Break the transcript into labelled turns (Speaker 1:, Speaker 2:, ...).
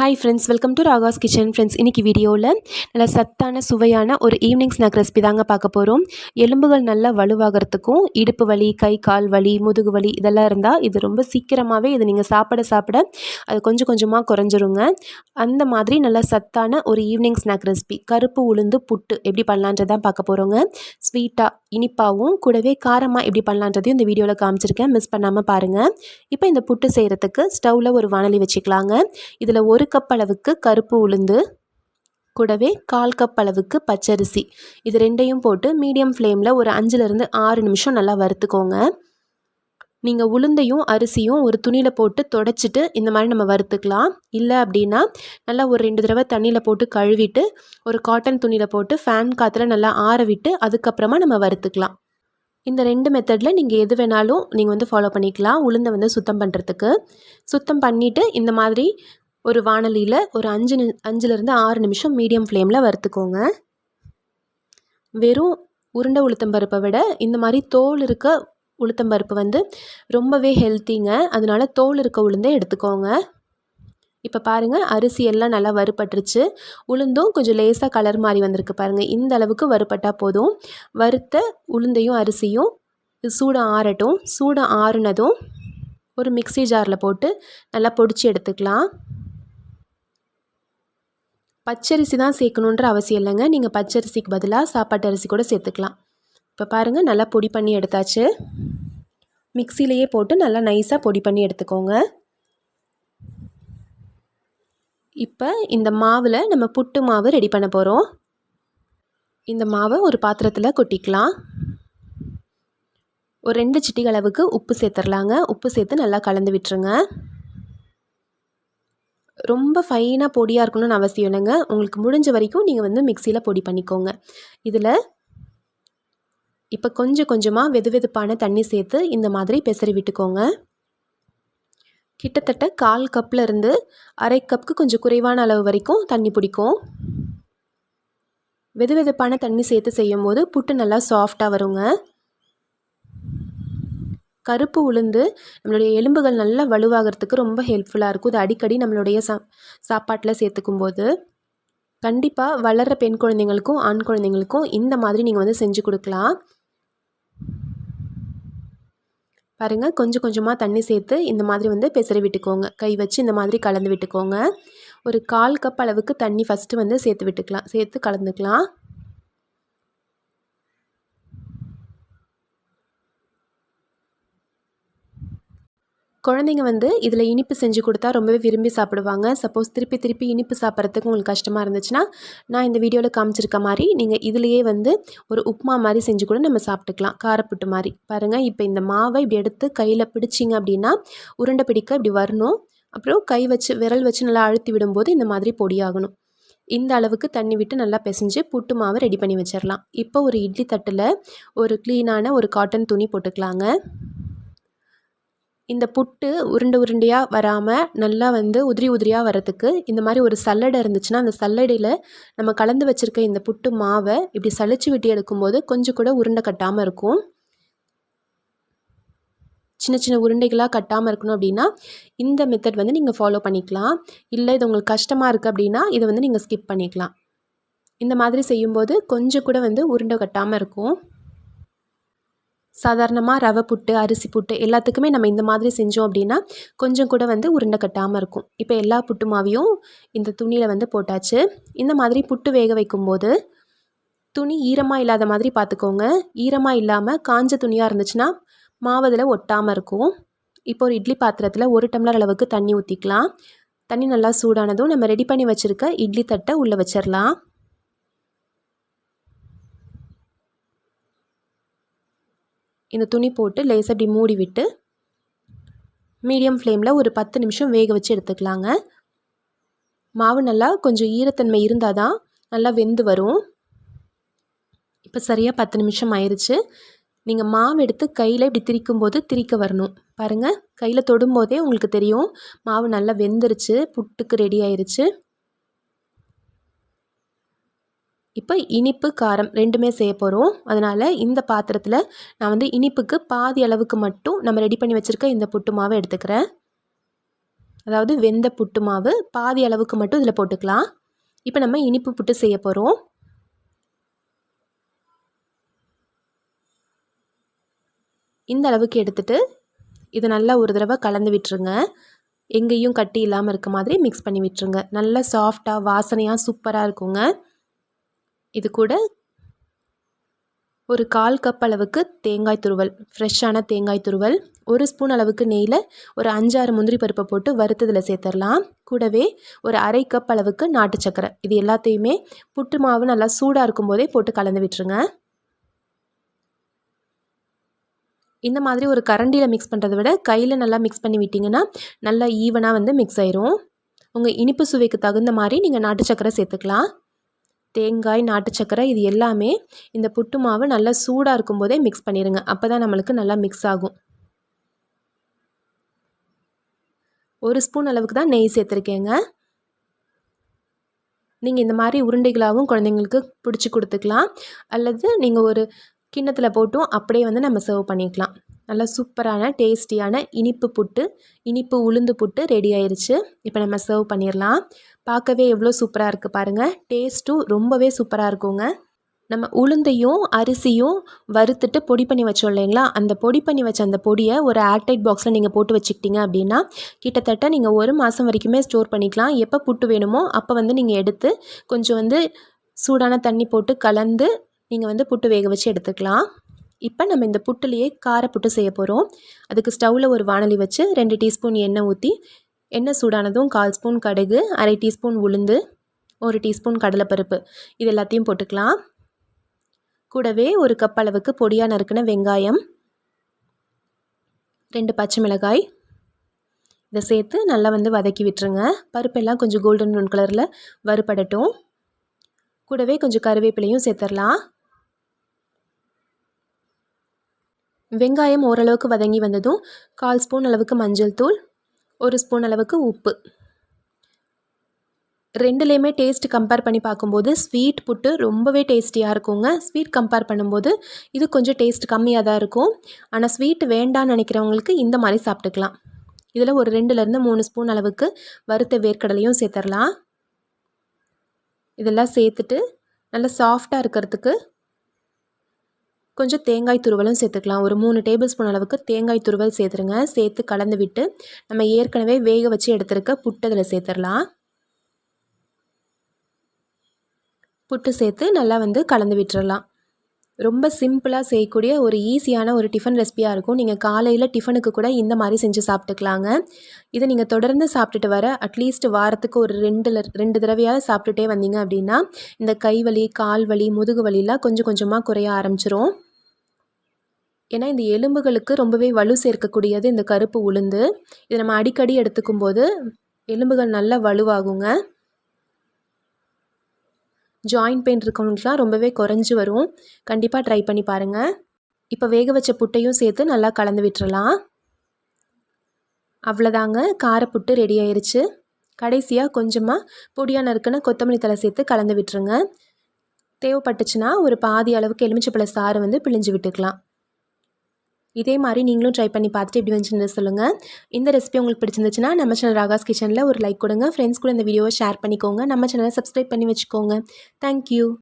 Speaker 1: Hi friends welcome to Raga's kitchen friends இன்றைக்கி வீடியோவில் நல்ல சத்தான சுவையான ஒரு ஈவினிங் ஸ்நாக் ரெசிபி தாங்க பார்க்க போகிறோம் எலும்புகள் நல்லா வலுவாகிறதுக்கும் இடுப்பு வலி கை கால் வலி முதுகு வலி இதெல்லாம் இருந்தால் இது ரொம்ப சீக்கிரமாகவே இது நீங்கள் சாப்பிட சாப்பிட அது கொஞ்சம் கொஞ்சமாக குறைஞ்சிருங்க. அந்த மாதிரி நல்ல சத்தான ஒரு ஈவினிங் ஸ்நாக் ரெசிபி கருப்பு உளுந்து புட்டு எப்படி பண்ணலான்றதான் பார்க்க போகிறோங்க ஸ்வீட்டாக இனிப்பாகவும் கூடவே காரமாக எப்படி பண்ணலான்றதையும் இந்த வீடியோவில் காமிச்சிருக்கேன். மிஸ் பண்ணாமல் பாருங்கள் இப்போ இந்த புட்டு செய்கிறதுக்கு ஸ்டவ்வில் ஒரு வானலி வச்சுக்கலாங்க. இதில் ஒரு கப் அளவுக்கு கருப்பு உளுந்து கூடவே கால் கப் அளவுக்கு பச்சரிசி. இது ரெண்டையும் போட்டு மீடியம் ஃப்ளேமில் ஒரு அஞ்சுலேருந்து ஆறு நிமிஷம் நல்லா வறுத்துக்கோங்க. நீங்கள் உளுந்தையும் அரிசியும் ஒரு துணியில் போட்டு தொடச்சிட்டு இந்த மாதிரி நம்ம வறுத்துக்கலாம். இல்லை அப்படின்னா நல்லா ஒரு ரெண்டு தடவை தண்ணியில் போட்டு கழுவிட்டு ஒரு காட்டன் துணியில் போட்டு ஃபேன் காற்றுல நல்லா ஆற விட்டு அதுக்கப்புறமா நம்ம வறுத்துக்கலாம். இந்த ரெண்டு மெத்தடில் நீங்கள் எது வேணாலும் நீங்கள் வந்து ஃபாலோ பண்ணிக்கலாம். உளுந்தை வந்து சுத்தம் பண்ணுறதுக்கு சுத்தம் பண்ணிவிட்டு இந்த மாதிரி ஒரு வானலியில் ஒரு அஞ்சு நி அஞ்சுலேருந்து ஆறு நிமிஷம் மீடியம் ஃப்ளேமில் வறுத்துக்கோங்க. வெறும் உருண்டை உளுத்தம்பருப்பை விட இந்த மாதிரி தோல் இருக்க உளுத்தம்பருப்பு வந்து ரொம்பவே ஹெல்த்திங்க அதனால தோல் இருக்க உளுந்தை எடுத்துக்கோங்க. இப்போ பாருங்கள் அரிசி எல்லாம் நல்லா வறுபட்டுருச்சு. உளுந்தும் கொஞ்சம் லேசாக கலர் மாதிரி வந்திருக்கு பாருங்கள் இந்த அளவுக்கு வறுபட்டால் போதும். வறுத்த உளுந்தையும் அரிசியும் சூடு ஆறட்டும். சூடு ஆறுனதும் ஒரு மிக்சி ஜாரில் போட்டு நல்லா பொடிச்சு எடுத்துக்கலாம். பச்சரிசி தான் சேர்க்கணுன்ற அவசியம் இல்லைங்க. நீங்கள் பச்சரிசிக்கு பதிலாக சாப்பாட்டு அரிசி கூட சேர்த்துக்கலாம். இப்போ பாருங்கள் நல்லா பொடி பண்ணி எடுத்தாச்சு. மிக்சிலேயே போட்டு நல்லா நைஸாக பொடி பண்ணி எடுத்துக்கோங்க. இப்போ இந்த மாவில் நம்ம புட்டு மாவு ரெடி பண்ண போகிறோம் இந்த மாவை ஒரு பாத்திரத்தில் கொட்டிக்கலாம். ஒரு ரெண்டு சிட்டிகளவுக்கு உப்பு சேர்த்துடலாங்க உப்பு சேர்த்து நல்லா கலந்து விட்டுருங்க. ரொம்ப ஃபைனாக பொடியாக இருக்கணும்னு அவசியம் இல்லைங்க. உங்களுக்கு முடிஞ்ச வரைக்கும் நீங்கள் வந்து மிக்சியில் பொடி பண்ணிக்கோங்க. இதில் இப்போ கொஞ்சம் கொஞ்சமாக வெது வெதுப்பான தண்ணி சேர்த்து இந்த மாதிரி பெசரி விட்டுக்கோங்க. கிட்டத்தட்ட கால் கப்பில் இருந்து அரை கப்புக்கு கொஞ்சம் குறைவான அளவு வரைக்கும் தண்ணி பிடிக்கும். வெது வெதுப்பான தண்ணி சேர்த்து செய்யும் போது புட்டு நல்லா சாஃப்டாக வருங்க. கருப்பு உளுந்து நம்மளுடைய எலும்புகள் நல்லா வலுவாகிறதுக்கு ரொம்ப ஹெல்ப்ஃபுல்லாக இருக்கும். இது அடிக்கடி நம்மளுடைய சா சாப்பாட்டில் சேர்த்துக்கும் போது கண்டிப்பாக வளர்கிற பெண் குழந்தைங்களுக்கும் ஆண் குழந்தைங்களுக்கும் இந்த மாதிரி நீங்கள் வந்து செஞ்சு கொடுக்கலாம். பாருங்கள் கொஞ்சம் கொஞ்சமாக தண்ணி சேர்த்து இந்த மாதிரி வந்து பெசரி விட்டுக்கோங்க. கை வச்சு இந்த மாதிரி கலந்து விட்டுக்கோங்க. ஒரு கால் கப் அளவுக்கு தண்ணி ஃபஸ்ட்டு வந்து சேர்த்து விட்டுக்கலாம் சேர்த்து கலந்துக்கலாம். குழந்தைங்க வந்து இதில் இனிப்பு செஞ்சு கொடுத்தா ரொம்பவே விரும்பி சாப்பிடுவாங்க. சப்போஸ் திருப்பி திருப்பி இனிப்பு சாப்பிட்றதுக்கு உங்களுக்கு கஷ்டமாக இருந்துச்சுன்னா நான் இந்த வீடியோவில் காமிச்சிருக்க மாதிரி நீங்கள் இதுலேயே வந்து ஒரு உப்புமா மாதிரி செஞ்சு கூட நம்ம சாப்பிட்டுக்கலாம். காரப்புட்டு மாதிரி. பாருங்கள் இப்போ இந்த மாவை இப்படி எடுத்து கையில் பிடிச்சிங்க அப்படின்னா உருண்டை பிடிக்க இப்படி வரணும். அப்புறம் கை வச்சு விரல் வச்சு நல்லா அழுத்தி விடும்போது இந்த மாதிரி பொடியாகணும் இந்த அளவுக்கு தண்ணி விட்டு நல்லா பிசைஞ்சு புட்டு மாவை ரெடி பண்ணி வச்சிடலாம் இப்போ ஒரு இட்லி தட்டில் ஒரு க்ளீனான ஒரு காட்டன் துணி போட்டுக்கலாங்க. இந்த புட்டு உருண்டை உருண்டையாக வராமல் நல்லா வந்து உதிரி உதிரியாக வரத்துக்கு இந்த மாதிரி ஒரு சல்லடை இருந்துச்சுன்னா அந்த சல்லடையில் நம்ம கலந்து வச்சுருக்க இந்த புட்டு மாவை இப்படி சளிச்சு விட்டு எடுக்கும்போது கொஞ்சம் கூட உருண்டை கட்டாமல் இருக்கும். சின்ன சின்ன உருண்டைகளாக கட்டாமல் இருக்கணும் அப்படின்னா இந்த மெத்தட் வந்து நீங்கள் ஃபாலோ பண்ணிக்கலாம். இல்லை இது உங்களுக்கு கஷ்டமாக இருக்குது அப்படின்னா இதை வந்து நீங்கள் ஸ்கிப் பண்ணிக்கலாம். இந்த மாதிரி செய்யும்போது கொஞ்சம் கூட வந்து உருண்டை கட்டாமல் இருக்கும். சாதாரணமாக ரவை புட்டு அரிசி புட்டு எல்லாத்துக்குமே நம்ம இந்த மாதிரி செஞ்சோம் அப்படின்னா கொஞ்சம் கூட வந்து உருண்டை கட்டாமல் இருக்கும். இப்போ எல்லா புட்டு மாவையும் இந்த துணியில் வந்து போட்டாச்சு. இந்த மாதிரி புட்டு வேக வைக்கும்போது துணி ஈரமாக இல்லாத மாதிரி பார்த்துக்கோங்க ஈரமாக இல்லாமல் காஞ்ச துணியாக இருந்துச்சுன்னா மாவதில் ஒட்டாமல் இருக்கும். இப்போ ஒரு இட்லி பாத்திரத்தில் ஒரு டம்ளர் அளவுக்கு தண்ணி ஊற்றிக்கலாம் தண்ணி நல்லா சூடானதும் நம்ம ரெடி பண்ணி வச்சுருக்க இட்லி தட்டை உள்ளே வச்சிடலாம் இந்த துணி போட்டு லேசாக இப்படி மூடி விட்டு மீடியம் ஃப்ளேமில் ஒரு பத்து நிமிஷம் வேக வச்சு எடுத்துக்கலாங்க. மாவு நல்லா கொஞ்சம் ஈரத்தன்மை இருந்தால் தான் நல்லா வெந்து வரும். இப்போ சரியாக பத்து நிமிஷம் ஆயிடுச்சு நீங்கள் மாவு எடுத்து கையில் இப்படி திரிக்கும் போது திரிக்க வரணும். பாருங்கள் கையில் தொடும்போதே உங்களுக்கு தெரியும் மாவு நல்லா வெந்துருச்சு புட்டுக்கு ரெடி ஆயிடுச்சு இப்போ இனிப்பு காரம் ரெண்டுமே செய்ய போகிறோம் அதனால் இந்த பாத்திரத்தில் நான் வந்து இனிப்புக்கு பாதி அளவுக்கு மட்டும் நம்ம ரெடி பண்ணி வச்சுருக்க இந்த புட்டு மாவை எடுத்துக்கிறேன். அதாவது வெந்த புட்டு மாவு பாதி அளவுக்கு மட்டும் இதில் போட்டுக்கலாம். இப்போ நம்ம இனிப்பு புட்டு செய்ய போகிறோம் இந்த அளவுக்கு எடுத்துகிட்டு இது நல்லா ஒரு தடவை கலந்து விட்டுருங்க. எங்கேயும் கட்டி இல்லாமல் இருக்க மாதிரி மிக்ஸ் பண்ணி விட்டுருங்க. நல்லா சாஃப்டாக வாசனையாக சூப்பராக இருக்குங்க. இது கூட ஒரு கால் கப் அளவுக்கு தேங்காய் துருவல் ஃப்ரெஷ்ஷான தேங்காய் துருவல் ஒரு ஸ்பூன் அளவுக்கு நெய்யில் ஒரு அஞ்சாறு முந்திரி பருப்பை போட்டு வறுத்ததில் சேர்த்துடலாம். கூடவே ஒரு அரை கப் அளவுக்கு நாட்டு சக்கரை. இது எல்லாத்தையுமே புட்டு மாவு நல்லா சூடாக இருக்கும்போதே போட்டு கலந்து விட்டுருங்க. இந்த மாதிரி ஒரு கரண்டியில் மிக்ஸ் பண்ணுறதை விட கையில் நல்லா மிக்ஸ் பண்ணி விட்டிங்கன்னா நல்லா ஈவனாக வந்து மிக்ஸ் ஆயிரும். உங்கள் இனிப்பு சுவைக்கு தகுந்த மாதிரி நீங்கள் நாட்டு சக்கரை சேர்த்துக்கலாம். தேங்காய் நாட்டு சக்கரை இது எல்லாமே இந்த புட்டு மாவு நல்லா சூடாக இருக்கும்போதே மிக்ஸ் பண்ணிடுங்க அப்போ தான் நம்மளுக்கு நல்லா மிக்ஸ் ஆகும். ஒரு ஸ்பூன் அளவுக்கு தான் நெய் சேர்த்துருக்கேங்க. நீங்கள் இந்த மாதிரி உருண்டைகளாகவும் குழந்தைங்களுக்கு பிடிச்சி கொடுத்துக்கலாம். அல்லது நீங்கள் ஒரு கிண்ணத்தில் போட்டும் அப்படியே வந்து நம்ம சர்வ் பண்ணிக்கலாம். நல்லா சூப்பரான டேஸ்டியான இனிப்பு புட்டு இனிப்பு உளுந்து புட்டு ரெடி ஆயிடுச்சு இப்போ நம்ம சர்வ் பண்ணிடலாம் பார்க்கவே எவ்வளோ சூப்பராக இருக்குது பாருங்கள் டேஸ்ட்டும் ரொம்பவே சூப்பராக இருக்குங்க. நம்ம உளுந்தையும் அரிசியும் வறுத்துட்டு பொடி பண்ணி வச்சோம் இல்லைங்களா? அந்த பொடி பண்ணி வச்ச அந்த பொடியை ஒரு ஏர்டைட் பாக்ஸில் நீங்கள் போட்டு வச்சுக்கிட்டீங்க அப்படின்னா கிட்டத்தட்ட நீங்கள் ஒரு மாதம் வரைக்குமே ஸ்டோர் பண்ணிக்கலாம். எப்போ புட்டு வேணுமோ அப்போ வந்து நீங்கள் எடுத்து கொஞ்சம் வந்து சூடான தண்ணி போட்டு கலந்து நீங்கள் வந்து புட்டு வேக வச்சு எடுத்துக்கலாம். இப்போ நம்ம இந்த புட்டுலேயே கார புட்டு செய்ய போகிறோம் அதுக்கு ஸ்டவ்வில் ஒரு வானலி வச்சு ரெண்டு டீஸ்பூன் எண்ணெய் ஊற்றி எண்ணெய் சூடானதும் கால் ஸ்பூன் கடுகு அரை டீஸ்பூன் உளுந்து ஒரு டீஸ்பூன் கடலைப்பருப்பு. இது எல்லாத்தையும் போட்டுக்கலாம். கூடவே ஒரு கப் அளவுக்கு பொடியாக நறுக்கின வெங்காயம் ரெண்டு பச்சை மிளகாய். இதை சேர்த்து நல்லா வந்து வதக்கி விட்டுருங்க. பருப்பெல்லாம் கொஞ்சம் கோல்டன் ப்ரௌன் கலரில் வறுபடட்டும். கூடவே கொஞ்சம் கருவேப்பிலையும் சேர்த்துடலாம். வெங்காயம் ஓரளவுக்கு வதங்கி வந்ததும் கால் ஸ்பூன் அளவுக்கு மஞ்சள் தூள் ஒரு ஸ்பூன் அளவுக்கு உப்பு. ரெண்டுலேயுமே டேஸ்ட் கம்பேர் பண்ணி பார்க்கும்போது ஸ்வீட் புட்டு ரொம்பவே டேஸ்டியாக இருக்குங்க. ஸ்வீட் கம்பேர் பண்ணும்போது இது கொஞ்சம் டேஸ்ட் கம்மியாக தான் இருக்கும். ஆனால் ஸ்வீட் வேண்டான்னு நினைக்கிறவங்களுக்கு இந்த மாதிரி சாப்பிட்டுக்கலாம். இதில் ஒரு ரெண்டுலேருந்து மூணு ஸ்பூன் அளவுக்கு வறுத்த வேர்க்கடலையும் சேர்த்துடலாம் இதெல்லாம் சேர்த்துட்டு நல்லா சாஃப்டாக இருக்கிறதுக்கு கொஞ்சம் தேங்காய் துருவலும் சேர்த்துக்கலாம். ஒரு மூணு டேபிள் ஸ்பூன் அளவுக்கு தேங்காய் துருவல் சேர்த்துருங்க. சேர்த்து கலந்து விட்டு நம்ம ஏற்கனவே வேக வச்சு எடுத்துருக்க புட்டு அதில் சேர்த்துடலாம் புட்டு சேர்த்து நல்லா வந்து கலந்து விட்டுறலாம் ரொம்ப சிம்பிளாக செய்யக்கூடிய ஒரு ஈஸியான ஒரு டிஃபன் ரெசிபியாக இருக்கும். நீங்கள் காலையில் டிஃபனுக்கு கூட இந்த மாதிரி செஞ்சு சாப்பிட்டுக்கலாங்க. இதை நீங்கள் தொடர்ந்து சாப்பிட்டுட்டு வர அட்லீஸ்ட் வாரத்துக்கு ஒரு ரெண்டு ரெண்டு தடவையாவது சாப்பிட்டுட்டே வந்தீங்க அப்படின்னா இந்த கை வலி கால் வலி முதுகு வலிலாம் கொஞ்சம் கொஞ்சமாக குறைய ஆரம்பிச்சிரும். ஏன்னா இந்த எலும்புகளுக்கு ரொம்பவே வலு சேர்க்கக்கூடியது இந்த கருப்பு உளுந்து. இதை நம்ம அடிக்கடி எடுத்துக்கும் போது எலும்புகள் நல்லா வலுவாகுங்க. ஜாயிண்ட் பெயின் இருக்கவங்களுக்குலாம் ரொம்பவே குறைஞ்சி வரும். கண்டிப்பாக ட்ரை பண்ணி பாருங்கள் இப்போ வேக வச்ச புட்டையும் சேர்த்து நல்லா கலந்து விட்டுறலாம். அவ்வளோதாங்க காரப்புட்டு ரெடி ஆயிடுச்சு கடைசியாக கொஞ்சமாக பொடியாக நறுக்குன்னு கொத்தமல்லி தலை சேர்த்து கலந்து விட்டுருங்க. தேவைப்பட்டுச்சுன்னா ஒரு பாதி அளவுக்கு எலுமிச்சப்பழ சாறு வந்து பிழிஞ்சு விட்டுக்கலாம். இதே மாதிரி நீங்களும் ட்ரை பண்ணி பார்த்துட்டு எப்படி வந்துச்சுன்னு சொல்லுங்கள் இந்த ரெசிபி உங்களுக்கு பிடிச்சிருந்துச்சுன்னா நம்ம சேனல் ராகாஸ் கிச்சனில் ஒரு லைக் கொடுங்க. ஃப்ரெண்ட்ஸ் கூட இந்த வீடியோவை ஷேர் பண்ணிக்கோங்க. நம்ம சேனலை சப்ஸ்கிரைப் பண்ணி வச்சுக்கோங்க. தேங்க்யூ